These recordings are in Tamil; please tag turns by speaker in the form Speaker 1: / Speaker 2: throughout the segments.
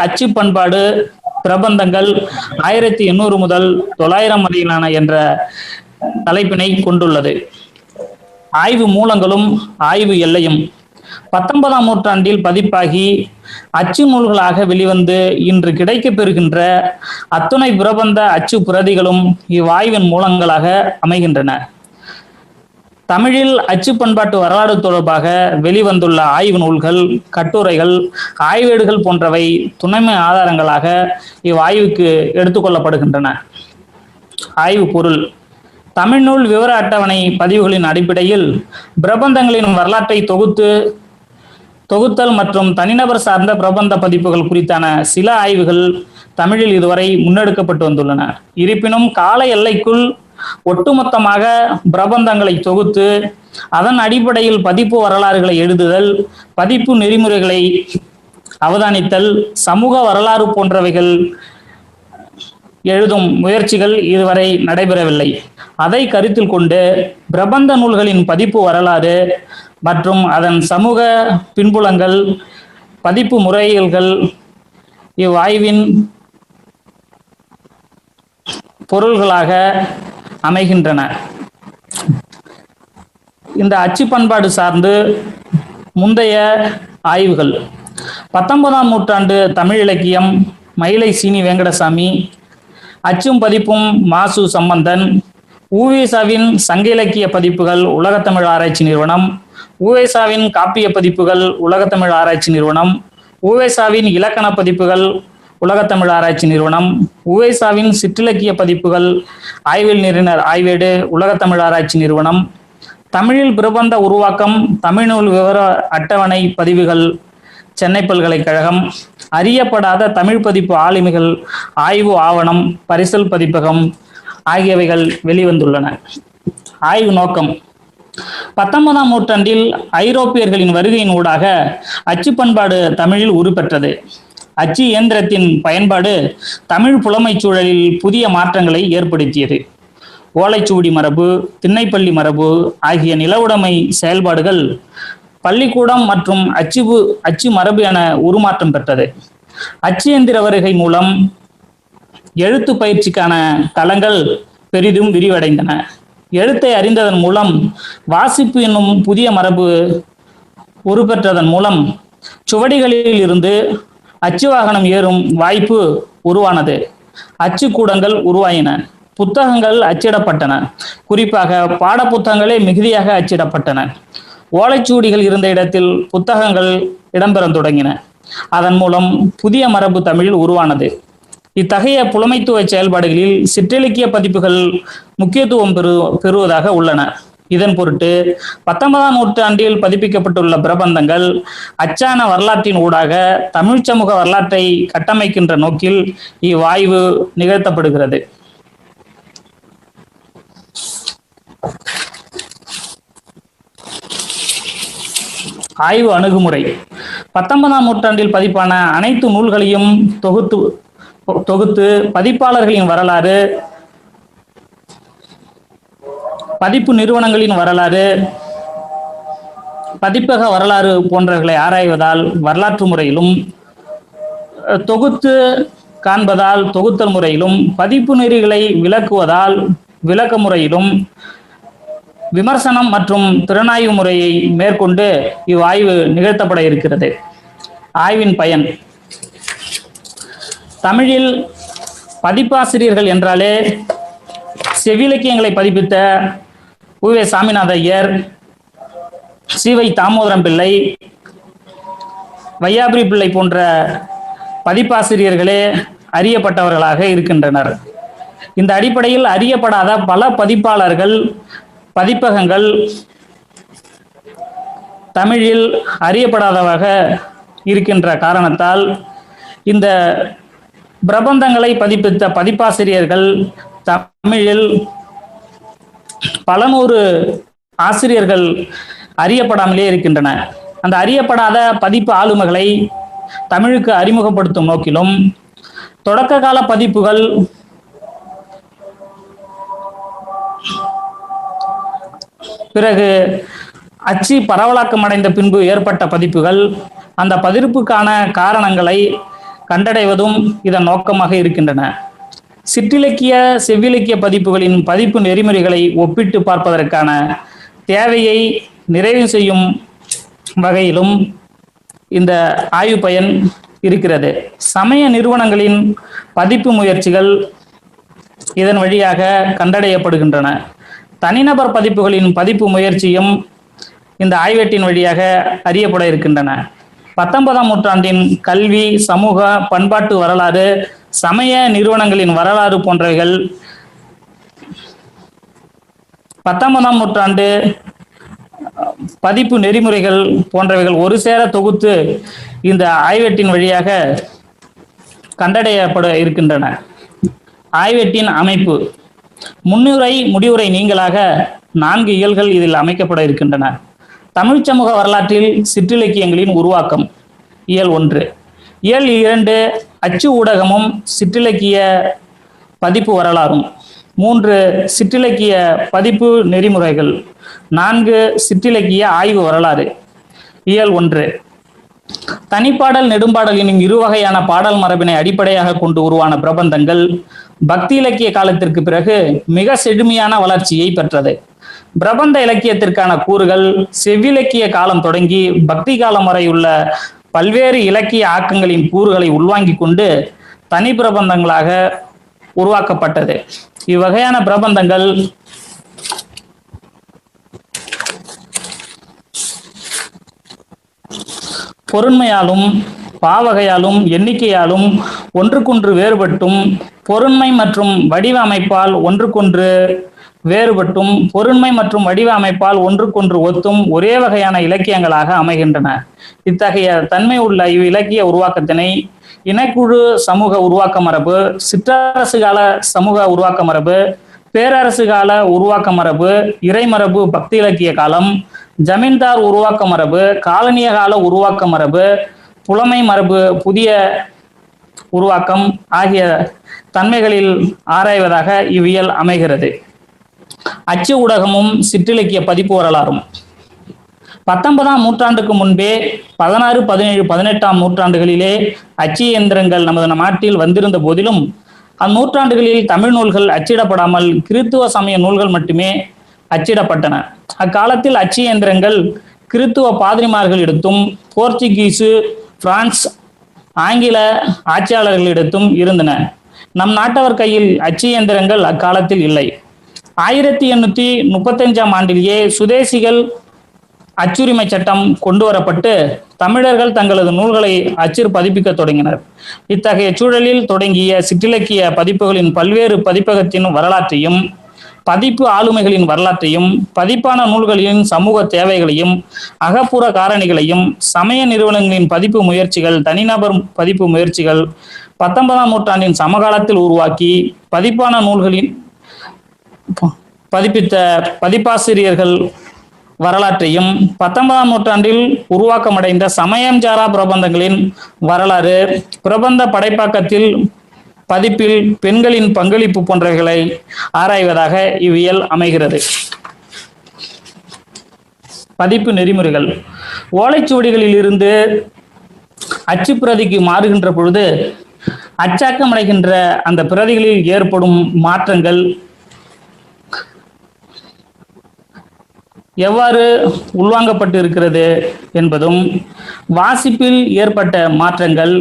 Speaker 1: அச்சு பண்பாடு பிரபந்தங்கள் ஆயிரத்தி எண்ணூறு முதல் தொள்ளாயிரம் வரையிலான என்ற தலைப்பினை கொண்டுள்ளது. ஆய்வு மூலங்களும் ஆய்வு எல்லையும் பத்தொன்பதாம் நூற்றாண்டில் பதிப்பாகி அச்சு நூல்களாக வெளிவந்து இன்று கிடைக்கப் பெறுகின்ற அத்துணை பிரபந்த அச்சு பிரதிகளும் இவ்வாய்வின் மூலங்களாக அமைகின்றன. தமிழில் அச்சு பண்பாட்டு வரலாறு தொடர்பாக வெளிவந்துள்ள ஆய்வு நூல்கள் கட்டுரைகள் ஆய்வேடுகள் போன்றவை துணைமை ஆதாரங்களாக இவ்வாய்வுக்கு எடுத்துக்கொள்ளப்படுகின்றன ஆய்வு பொருள். தமிழ்நூல் விவர அட்டவணை பதிவுகளின் அடிப்படையில் பிரபந்தங்களின் வரலாற்றை தொகுத்து தொகுத்தல் மற்றும் தனிநபர் சார்ந்த பிரபந்த பதிப்புகள் குறித்தான சில ஆய்வுகள் தமிழில் இதுவரை முன்னெடுக்கப்பட்டு வந்துள்ளன. இருப்பினும் கால எல்லைக்குள் ஒட்டுமொத்தமாக பிரபந்தங்களை தொகுத்து அதன் அடிப்படையில் பதிப்பு வரலாறுகளை எழுதுதல் பதிப்பு நெறிமுறைகளை அவதானித்தல் சமூக வரலாறு போன்றவைகள் எழுதும் முயற்சிகள் இதுவரை நடைபெறவில்லை. அதை கருத்தில் கொண்டு பிரபந்த நூல்களின் பதிப்பு வரலாறு மற்றும் அதன் சமூக பின்புலங்கள் பதிப்பு முறைகள் இவ்வாய்வின் பொருள்களாக அமைகின்றன. இந்த அச்சு பண்பாடு சார்ந்து முந்தைய ஆய்வுகள். பத்தொன்பதாம் நூற்றாண்டு தமிழ் இலக்கியம் மயிலை சீனி வெங்கடசாமி அச்சும் பதிப்பும் மாசு சம்பந்தன் ஊவேசாவின் சங்க இலக்கிய பதிப்புகள் உலகத்தமிழ் ஆராய்ச்சி நிறுவனம் ஊவேசாவின் காப்பிய பதிப்புகள் உலகத்தமிழ் ஆராய்ச்சி நிறுவனம் ஊவேசாவின் இலக்கண பதிப்புகள் உலகத்தமிழ் ஆராய்ச்சி நிறுவனம் உவேசாவின் சிற்றிலக்கிய பதிப்புகள் ஆய்வில் நிறுவனர். ஆய்வேடு உலகத்தமிழ் ஆராய்ச்சி நிறுவனம். தமிழில் பிரபந்த உருவாக்கம் தமிழ்நூல் விவர அட்டவணை பதிவுகள் சென்னை பல்கலைக்கழகம் அறியப்படாத தமிழ் பதிப்பு ஆளுமைகள் ஆய்வு ஆவணம் பரிசல் பதிப்பகம் ஆகியவைகள் வெளிவந்துள்ளன. ஆய்வு நோக்கம். பத்தொன்பதாம் நூற்றாண்டில் ஐரோப்பியர்களின் வருகையின் ஊடாக அச்சு பண்பாடு தமிழில் உருப்பெற்றது. அச்சு இயந்திரத்தின் பயன்பாடு தமிழ் புலமைச் சூழலில் புதிய மாற்றங்களை ஏற்படுத்தியது. ஓலைச்சுவடி மரபு திண்ணைப்பள்ளி மரபு ஆகிய நிலவுடைமை செயல்பாடுகள் பள்ளிக்கூடம் மற்றும் அச்சு அச்சு மரபு என உருமாற்றம் பெற்றது. அச்சு எந்திர வருகை மூலம் எழுத்து பயிற்சிக்கான தளங்கள் பெரிதும் விரிவடைந்தன. எழுத்தை அறிந்ததன் மூலம் வாசிப்பு என்னும் புதிய மரபு உருப்பெற்றதன் மூலம் சுவடிகளில் இருந்து அச்சு வாகனம் ஏறும் வாய்ப்பு உருவானது. அச்சு கூடங்கள் உருவாயின. புத்தகங்கள் அச்சிடப்பட்டன. குறிப்பாக பாட புத்தகங்களே மிகுதியாக அச்சிடப்பட்டன. ஓலைச்சூடிகள் இருந்த இடத்தில் புத்தகங்கள் இடம்பெற தொடங்கின. அதன் மூலம் புதிய மரபு தமிழ் உருவானது. இத்தகைய புலமைத்துவ செயல்பாடுகளில் சிற்றிலக்கிய பதிப்புகள் முக்கியத்துவம் பெறு பெறுவதாக உள்ளன. இதன் பொருட்டு பத்தொன்பதாம் நூற்றாண்டில் பதிப்பிக்கப்பட்டுள்ள பிரபந்தங்கள் அச்சான வரலாற்றின் ஊடாக தமிழ் சமூக வரலாற்றை கட்டமைக்கின்ற நோக்கில் இவ்வாய்வு நிகழ்த்தப்படுகிறது. ஆய்வு அணுகுமுறை. பத்தொன்பதாம் நூற்றாண்டில் பதிப்பான அனைத்து நூல்களையும் தொகுத்து தொகுத்து பதிப்பாளர்களின் வரலாறு பதிப்பு நிறுவனங்களின் வரலாறு பதிப்பக வரலாறு போன்றவர்களை ஆராய்வதால் வரலாற்று முறையிலும் தொகுத்து காண்பதால் தொகுத்தல் முறையிலும் பதிப்பு நெறிகளை விளக்குவதால் விளக்க முறையிலும் விமர்சனம் மற்றும் திறனாய்வு முறையை மேற்கொண்டு இவ்வாய்வு நிகழ்த்தப்பட இருக்கிறது. ஆய்வின் பயன். தமிழில் பதிப்பாசிரியர்கள் என்றாலே செவிலக்கியங்களை பதிப்பித்த உவே சாமிநாத ஐயர் சிவை தாமோதரம் பிள்ளை வையாபுரி பிள்ளை போன்ற பதிப்பாசிரியர்களே அறியப்பட்டவர்களாக இருக்கின்றனர். இந்த அடிப்படையில் அறியப்படாத பல பதிப்பாளர்கள் பதிப்பகங்கள் தமிழில் அறியப்படாதவாக இருக்கின்ற காரணத்தால் இந்த பிரபந்தங்களை பதிப்பித்த பதிப்பாசிரியர்கள் தமிழில் பல நூறு ஆசிரியர்கள் அறியப்படாமலே இருக்கின்றன. அந்த அறியப்படாத பதிப்பு ஆளுமைகளை தமிழுக்கு அறிமுகப்படுத்தும் நோக்கிலும் தொடக்க கால பதிப்புகள் பிறகு அச்சு பரவலாக்கம் அடைந்த பின்பு ஏற்பட்ட பதிப்புகள் அந்த பதிப்புக்கான காரணங்களை கண்டடைவதும் இதன் நோக்கமாக இருக்கின்றன. சிற்றிலக்கிய செவ்விலக்கிய பதிப்புகளின் பதிப்பு நெறிமுறைகளை ஒப்பிட்டு பார்ப்பதற்கான தேவையை நிறைவு செய்யும் வகையிலும் இந்த ஆய்வு பயன் இருக்கிறது. சமய நிறுவனங்களின் பதிப்பு முயற்சிகள் இதன் வழியாக கண்டடையப்படுகின்றன. தனிநபர் பதிப்புகளின் பதிப்பு முயற்சியும் இந்த ஆய்வேட்டின் வழியாக அறியப்பட இருக்கின்றன. பத்தொன்பதாம் நூற்றாண்டின் கல்வி சமூக பண்பாட்டு வரலாறு சமய நிறுவனங்களின் வரலாறு போன்றவைகள். பத்தொன்பதாம் நூற்றாண்டு பதிப்பு நெறிமுறைகள் போன்றவைகள் ஒரு சேர தொகுத்து இந்த ஆய்வேட்டின் வழியாக கண்டடையப்பட இருக்கின்றன. ஆய்வேட்டின் அமைப்பு முன்னுரை முடிவுரை நீங்களாக நான்கு இயல்கள் இதில் அமைக்கப்பட இருக்கின்றன. தமிழ் சமூக வரலாற்றில் சிற்றிலக்கியங்களின் உருவாக்கம் இயல் ஒன்று. இயல் இரண்டு அச்சு ஊடகமும் சிற்றிலக்கிய பதிப்பு வரலாறும். மூன்று சிற்றிலக்கிய பதிப்பு நெறிமுறைகள். நான்கு சிற்றிலக்கிய ஆய்வு வரலாறு. இயல் ஒன்று. தனிப்பாடல் நெடும்பாடல் எனும் இரு வகையான பாடல் மரபினை அடிப்படையாக கொண்டு உருவான பிரபந்தங்கள் பக்தி இலக்கிய காலத்திற்கு பிறகு மிக செழுமையான வளர்ச்சியை பெற்றது. பிரபந்த இலக்கியத்திற்கான கூறுகள் செவ்விலக்கிய காலம் தொடங்கி பக்தி காலம் வரை உள்ள பல்வேறு இலக்கிய ஆக்கங்களின் கூறுகளை உள்வாங்கி கொண்டு தனி பிரபந்தங்களாக உருவாக்கப்பட்டது. இவ்வகையான பிரபந்தங்கள் பொருண்மையாலும் பாவகையாலும் எண்ணிக்கையாலும் ஒன்றுக்கொன்று வேறுபட்டும் பொருண்மை மற்றும் வடிவ அமைப்பால் ஒன்றுக்கொன்று வேறுபட்டும் பொருண்மை மற்றும் வடிவ அமைப்பால் ஒன்றுக்கொன்று ஒத்தும் ஒரே வகையான இலக்கியங்களாக அமைகின்றன. இத்தகைய தன்மை உள்ள இவ் இலக்கிய உருவாக்கத்தினை இனக்குழு சமூக உருவாக்க மரபு சிற்றரசு கால சமூக உருவாக்க மரபு பேரரசு கால உருவாக்க மரபு இறைமரபு பக்தி இலக்கிய காலம் ஜமீன்தார் உருவாக்க மரபு காலனிய கால உருவாக்க மரபு புலமை மரபு புதிய உருவாக்கம் ஆகிய தன்மைகளில் ஆராய்வதாக இவ்வியல் அமைகிறது. அச்சு ஊடகமும் சிற்றிலக்கிய பதிப்பு வரலாறும். பத்தொன்பதாம் நூற்றாண்டுக்கு முன்பே பதினாறு பதினேழு பதினெட்டாம் நூற்றாண்டுகளிலே அச்சு இயந்திரங்கள் நமது நாட்டில் வந்திருந்த போதிலும் அந்நூற்றாண்டுகளில் தமிழ் நூல்கள் அச்சிடப்படாமல் கிறித்துவ சமய நூல்கள் மட்டுமே அச்சிடப்பட்டன. அக்காலத்தில் அச்சு இயந்திரங்கள் கிறித்துவ பாதிரிமார்களிடத்தும் போர்ச்சுகீசு பிரான்ஸ் ஆங்கில ஆட்சியாளர்களிடத்தும் இருந்தன. நம் நாட்டவர் கையில் அச்சு இயந்திரங்கள் அக்காலத்தில் இல்லை. ஆயிரத்தி எண்ணூத்தி முப்பத்தஞ்சாம் ஆண்டிலேயே சுதேசிகள் அச்சுரிமை சட்டம் கொண்டு வரப்பட்டு தமிழர்கள் தங்களது நூல்களை அச்சில் பதிப்பிக்க தொடங்கினர். இத்தகைய சூழலில் தொடங்கிய சிற்றிலக்கிய பதிப்புகளின் பல்வேறு பதிப்பகத்தின் வரலாற்றையும் பதிப்பு ஆளுமைகளின் வரலாற்றையும் பதிப்பான நூல்களின் சமூக தேவைகளையும் அகப்புற காரணிகளையும் சமய நிறுவனங்களின் பதிப்பு முயற்சிகள் தனிநபர் பதிப்பு முயற்சிகள் பத்தொன்பதாம் நூற்றாண்டின் சமகாலத்தில் உருவாக்கி பதிப்பான நூல்களின் பதிப்பித்த பதிப்பாசிரியர்கள் வரலாற்றையும் பத்தொன்பதாம் நூற்றாண்டில் உருவாக்கமடைந்த சமயம் சாரா பிரபந்தங்களின் வரலாறு பிரபந்த படைப்பாக்கத்தில் பதிப்பில் பெண்களின் பங்களிப்பு போன்றவைகளை ஆராய்வதாக இவ்வியல் அமைகிறது. பதிப்பு நெறிமுறைகள். ஓலைச்சுவடிகளில் இருந்து அச்சு பிரதிக்கு மாறுகின்ற பொழுது அச்சாக்கமடைகின்ற அந்த பிரதிகளில் ஏற்படும் மாற்றங்கள் எவ்வாறு உள்வாங்கப்பட்டு இருக்கிறது என்பதும் வாசிப்பில் ஏற்பட்ட மாற்றங்கள்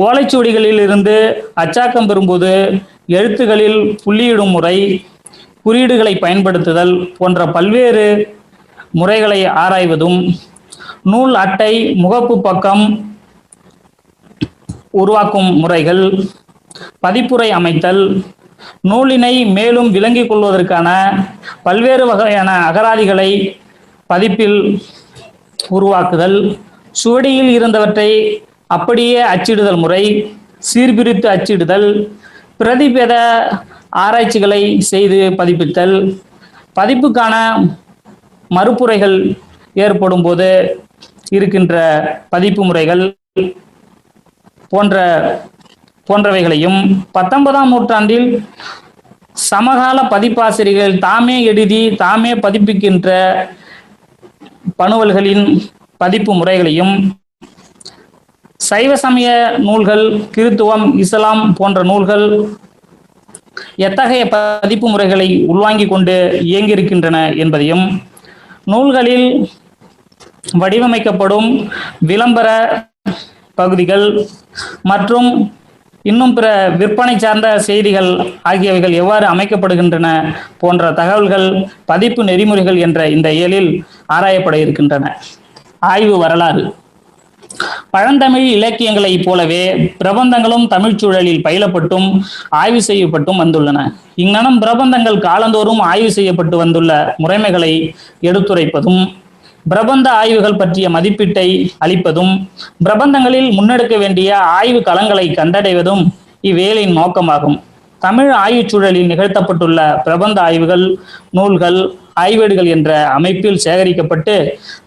Speaker 1: ஓலைச்சுவடிகளில் இருந்து அச்சாக்கம் பெறும்போது எழுத்துகளில் புள்ளியிடும் முறை குறியீடுகளை பயன்படுத்துதல் போன்ற பல்வேறு முறைகளை ஆராய்வதும் நூல் அட்டை முகப்பு பக்கம் உருவாக்கும் முறைகள் பதிப்புரை அமைத்தல் நூலினை மேலும் விளங்கிக் கொள்வதற்கான பல்வேறு வகையான அகராதிகளை பதிப்பில் உருவாக்குதல் சுவடியில் இருந்தவற்றை அப்படியே அச்சிடுதல் முறை சீர்பிரித்து அச்சிடுதல் பிரதிபேத ஆராய்ச்சிகளை செய்து பதிப்பித்தல் பதிப்புக்கான மறுப்புரைகள் ஏற்படும் போது இருக்கின்ற பதிப்பு முறைகள் போன்ற போன்றவைகளையும் பத்தொன்பதாம் நூற்றாண்டில் சமகால பதிப்பாசிரியர்கள் தாமே எழுதி தாமே பதிப்பிக்கின்ற பணுவல்களின் பதிப்பு முறைகளையும் சைவ சமய நூல்கள் கிறித்துவம் இஸ்லாம் போன்ற நூல்கள் எத்தகைய பதிப்பு முறைகளை உள்வாங்கிக் கொண்டு இயங்கியிருக்கின்றன என்பதையும் நூல்களில் வடிவமைக்கப்படும் விளம்பர பகுதிகள் மற்றும் இன்னும் பிற விற்பனை சார்ந்த செய்திகள் ஆகியவைகள் எவ்வாறு அமைக்கப்படுகின்றன போன்ற தகவல்கள் பதிப்பு நெறிமுறைகள் என்ற இந்த இயலில் ஆராயப்பட இருக்கின்றன. ஆய்வு வரலாறு. பழந்தமிழ் இலக்கியங்களைப் போலவே பிரபந்தங்களும் தமிழ்ச் சூழலில் பயிலப்பட்டும் ஆய்வு செய்யப்பட்டும் வந்துள்ளன. இங்ஙனம் பிரபந்தங்கள் காலந்தோறும் ஆய்வு செய்யப்பட்டு வந்துள்ள முறைமைகளை எடுத்துரைப்பதும் பிரபந்த ஆய்வுகள் பற்றிய மதிப்பீட்டை அளிப்பதும் பிரபந்தங்களில் முன்னெடுக்க வேண்டிய ஆய்வு களங்களை கண்டடைவதும் இவ்வேலையின் நோக்கமாகும். தமிழ் ஆய்வுச் சூழலில் நிகழ்த்தப்பட்டுள்ள பிரபந்த ஆய்வுகள் நூல்கள் ஆய்வேடுகள் என்ற அமைப்பில் சேகரிக்கப்பட்டு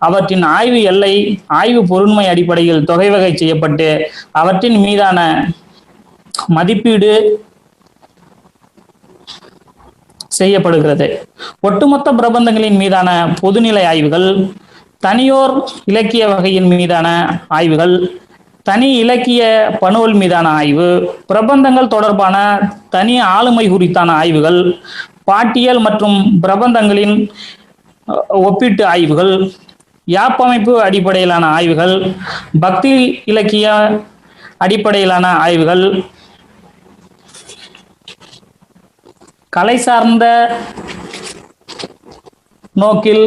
Speaker 1: அவற்றின் ஆய்வு எல்லை ஆய்வு பொருண்மை அடிப்படையில் தொகை வகை செய்யப்பட்டு அவற்றின் மீதான மதிப்பீடு செய்யப்படுகிறது. ஒட்டுமொத்த பிரபந்தங்களின் மீதான பொதுநிலை ஆய்வுகள் தனியோர் இலக்கிய வகையின் மீதான ஆய்வுகள் தனி இலக்கிய பணுவல் மீதான ஆய்வு பிரபந்தங்கள் தொடர்பான தனி ஆளுமை குறித்தான ஆய்வுகள் பாட்டியல் மற்றும் பிரபந்தங்களின் ஒப்பீட்டு ஆய்வுகள் யாப்பமைப்பு அடிப்படையிலான ஆய்வுகள் பக்தி இலக்கிய அடிப்படையிலான ஆய்வுகள் கலை சார்ந்த நோக்கில்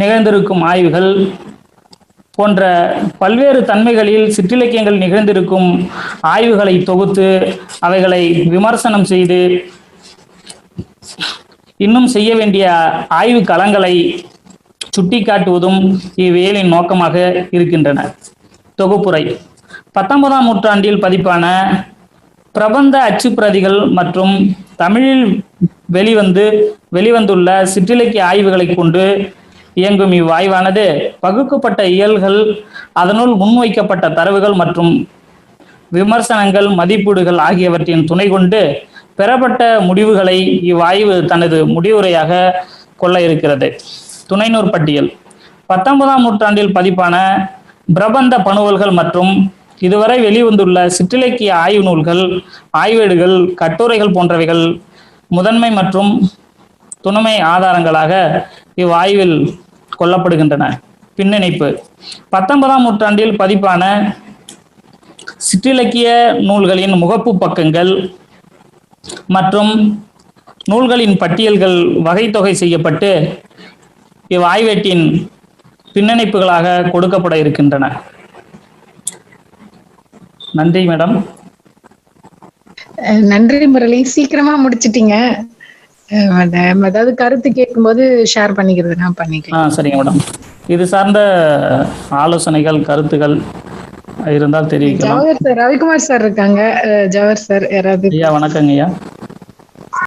Speaker 1: நிகழ்ந்திருக்கும் ஆய்வுகள் போன்ற பல்வேறு தன்மைகளில் சிற்றிலக்கியங்கள் நிகழ்ந்திருக்கும் ஆய்வுகளை தொகுத்து அவைகளை விமர்சனம் செய்து இன்னும் செய்ய வேண்டிய ஆய்வு களங்களை சுட்டிக்காட்டுவதும் இவ்வேலின் நோக்கமாக இருக்கின்றன. தொகுப்புரை. பத்தொன்பதாம் நூற்றாண்டில் பதிப்பான பிரபந்த அச்சுப்பிரதிகள் மற்றும் தமிழில் வெளிவந்து வெளிவந்துள்ள சிற்றிலக்கிய ஆய்வுகளை கொண்டு இயங்கும் இவ்வாய்வானது பகுக்கப்பட்ட இயல்கள் அதனுள் முன்வைக்கப்பட்ட தரவுகள் மற்றும் விமர்சனங்கள் மதிப்பீடுகள் ஆகியவற்றின் துணை கொண்டு பெறப்பட்ட முடிவுகளை இவ்வாய்வு தனது முடிவுரையாக கொள்ள இருக்கிறது. துணைநூர் பட்டியல். பத்தொன்பதாம் நூற்றாண்டில் பதிப்பான பிரபந்த பணுவல்கள் மற்றும் இதுவரை வெளிவந்துள்ள சிற்றிலக்கிய ஆய்வு நூல்கள் ஆய்வேடுகள் கட்டுரைகள் போன்றவைகள் முதன்மை மற்றும் துணைமை ஆதாரங்களாக இவ்வாய்வில் கொல்லப்படுகின்றன. பின்னிணைப்பு. பத்தொன்பதாம் நூற்றாண்டில் பதிப்பான சிற்றிலக்கிய நூல்களின் முகப்பு பக்கங்கள் மற்றும் நூல்களின் பட்டியல்கள் வகைத்தொகை செய்யப்பட்டு இவ்வாய்வேட்டின் பின்னணிப்புகளாக கொடுக்கப்பட இருக்கின்றன. நன்றி மேடம்.
Speaker 2: நன்றி முரளி. சீக்கிரமா முடிச்சிட்டீங்க. அதாவது கருத்து கேட்கும்போது ஷேர் பண்ணிக்கிறது நான்
Speaker 1: ஆ
Speaker 2: பண்ணிக்கலாம்
Speaker 1: சரிங்க மேடம் இது சார்ந்த ஆலோசனைகள் கருத்துகள் இருந்தால் தெரிவிக்கலாம்.
Speaker 2: ஜவஹர் சார் ரவிக்குமார் சார் இருக்காங்க. ஜவஹர் சார் யாராவது?
Speaker 1: ஐயா வணக்கங்க ஐயா.